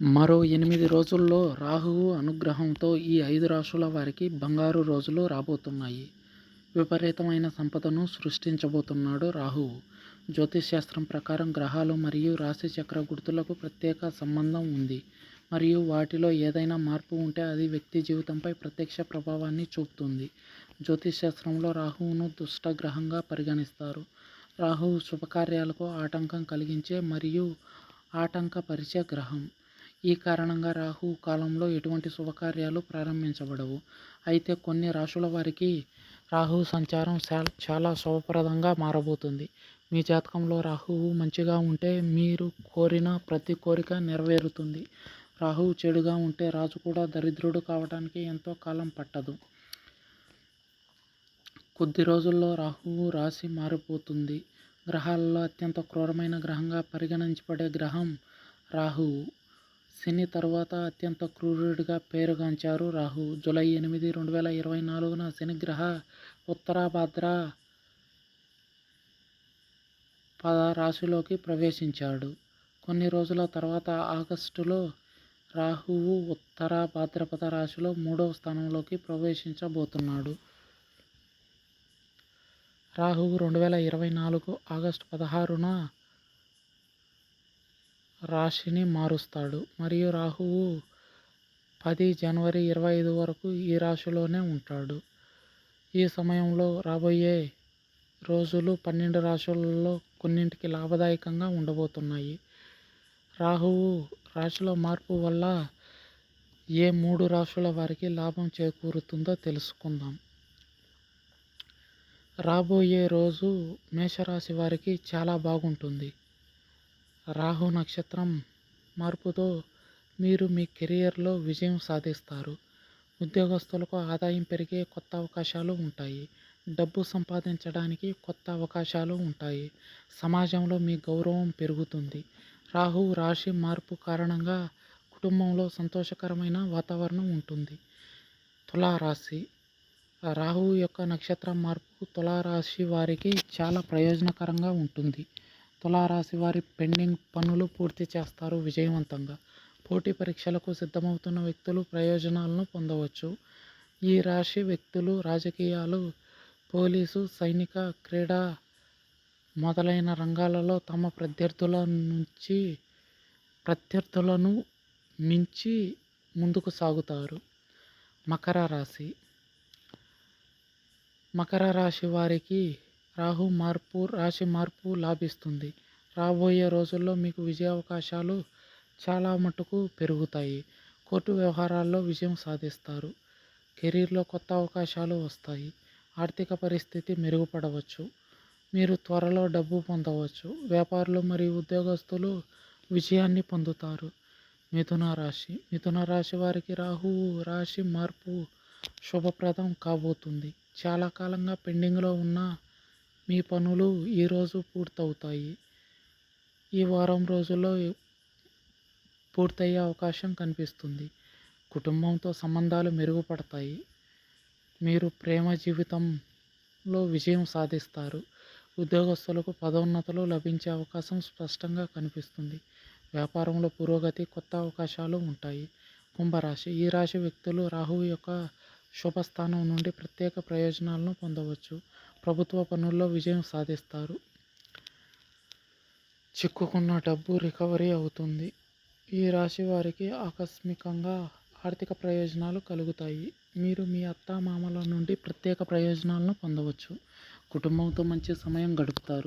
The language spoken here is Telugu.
మరో ఎనిమిది రోజుల్లో రాహువు అనుగ్రహంతో ఈ ఐదు రాశుల వారికి బంగారు రోజులు రాబోతున్నాయి. విపరీతమైన సంపదను సృష్టించబోతున్నాడు రాహువు. జ్యోతిష్శాస్త్రం ప్రకారం గ్రహాలు మరియు రాశి చక్ర గుర్తులకు ప్రత్యేక సంబంధం ఉంది. మరియు వాటిలో ఏదైనా మార్పు ఉంటే అది వ్యక్తి జీవితంపై ప్రత్యక్ష ప్రభావాన్ని చూపుతుంది. జ్యోతిష్శాస్త్రంలో రాహువును దుష్ట గ్రహంగా పరిగణిస్తారు. రాహువు శుభకార్యాలకు ఆటంకం కలిగించే మరియు ఆటంకపరిచే గ్రహం. ఈ కారణంగా రాహు కాలంలో ఎటువంటి శుభకార్యాలు ప్రారంభించబడవు. అయితే కొన్ని రాశుల వారికి రాహు సంచారం చాలా శుభప్రదంగా మారబోతుంది. మీ జాతకంలో రాహువు మంచిగా ఉంటే మీరు కోరిన ప్రతి కోరిక నెరవేరుతుంది. రాహువు చెడుగా ఉంటే రాజు కూడా దరిద్రుడు కావడానికి ఎంతో కాలం పట్టదు. కొద్ది రోజుల్లో రాహువు రాశి మారిపోతుంది. గ్రహాలలో అత్యంత క్రూరమైన గ్రహంగా పరిగణించబడే గ్రహం రాహువు శని తర్వాత అత్యంత క్రూరుడిగా పేరుగాంచారు రాహు. జూలై ఎనిమిది రెండు వేల ఇరవై నాలుగున శనిగ్రహ ఉత్తరాభాద్ర పద రాశిలోకి ప్రవేశించాడు. కొన్ని రోజుల తర్వాత ఆగస్టులో రాహువు ఉత్తర భాద్రపద రాశిలో మూడవ స్థానంలోకి ప్రవేశించబోతున్నాడు. రాహువు రెండు వేల ఇరవై నాలుగు ఆగస్టు పదహారున రాశిని మారుస్తాడు. మరియు రాహువు పది జనవరి ఇరవై ఐదు వరకు ఈ రాశిలోనే ఉంటాడు. ఈ సమయంలో రాబోయే రోజులు పన్నెండు రాశులలో కొన్నింటికి లాభదాయకంగా ఉండబోతున్నాయి. రాహువు రాశిలో మార్పు వల్ల ఏ మూడు రాశుల వారికి లాభం చేకూరుతుందో తెలుసుకుందాం. రాబోయే రోజు మేషరాశి వారికి చాలా బాగుంటుంది. రాహు నక్షత్రం మార్పుతో మీరు మీ కెరియర్లో విజయం సాధిస్తారు. ఉద్యోగస్తులకు ఆదాయం పెరిగే కొత్త అవకాశాలు ఉంటాయి. డబ్బు సంపాదించడానికి కొత్త అవకాశాలు ఉంటాయి. సమాజంలో మీ గౌరవం పెరుగుతుంది. రాహు రాశి మార్పు కారణంగా కుటుంబంలో సంతోషకరమైన వాతావరణం ఉంటుంది. తులారాశి. రాహు యొక్క నక్షత్రం మార్పు తులారాశి వారికి చాలా ప్రయోజనకరంగా ఉంటుంది. తులారాశి వారి పెండింగ్ పనులు పూర్తి చేస్తారు విజయవంతంగా. పోటీ పరీక్షలకు సిద్ధమవుతున్న వ్యక్తులు ప్రయోజనాలను పొందవచ్చు. ఈ రాశి వ్యక్తులు రాజకీయాలు పోలీసు సైనిక క్రీడా మొదలైన రంగాలలో తమ ప్రత్యర్థుల నుంచి ప్రత్యర్థులను మించి ముందుకు సాగుతారు. మకర రాశి. మకర రాశి వారికి రాహు మార్పు రాశి మార్పు లాభిస్తుంది. రాబోయే రోజుల్లో మీకు విజయ అవకాశాలు చాలా మటుకు పెరుగుతాయి. కోర్టు వ్యవహారాల్లో విజయం సాధిస్తారు. కెరీర్లో కొత్త అవకాశాలు వస్తాయి. ఆర్థిక పరిస్థితి మెరుగుపడవచ్చు. మీరు త్వరలో డబ్బు పొందవచ్చు. వ్యాపారులు మరియు ఉద్యోగస్తులు విజయాన్ని పొందుతారు. మిథున రాశి. మిథున రాశి వారికి రాహువు రాశి మార్పు శుభప్రదం కాబోతుంది. చాలా కాలంగా పెండింగ్లో ఉన్న మీ పనులు ఈరోజు పూర్తవుతాయి. ఈ వారం రోజుల్లో పూర్తయ్యే అవకాశం కనిపిస్తుంది. కుటుంబంతో సంబంధాలు మెరుగుపడతాయి. మీరు ప్రేమ జీవితంలో విజయం సాధిస్తారు. ఉద్యోగస్తులకు పదోన్నతులు లభించే అవకాశం స్పష్టంగా కనిపిస్తుంది. వ్యాపారంలో పురోగతి కొత్త అవకాశాలు ఉంటాయి. కుంభరాశి ఈ రాశి వ్యక్తులు రాహువు యొక్క శుభస్థానం నుండి ప్రత్యేక ప్రయోజనాలను పొందవచ్చు. ప్రభుత్వ పనుల్లో విజయం సాధిస్తారు. చిక్కుకున్న డబ్బు రికవరీ అవుతుంది. ఈ రాశి వారికి ఆకస్మికంగా ఆర్థిక ప్రయోజనాలు కలుగుతాయి. మీరు మీ అత్తామామల నుండి ప్రత్యేక ప్రయోజనాలను పొందవచ్చు. కుటుంబంతో మంచి సమయం గడుపుతారు.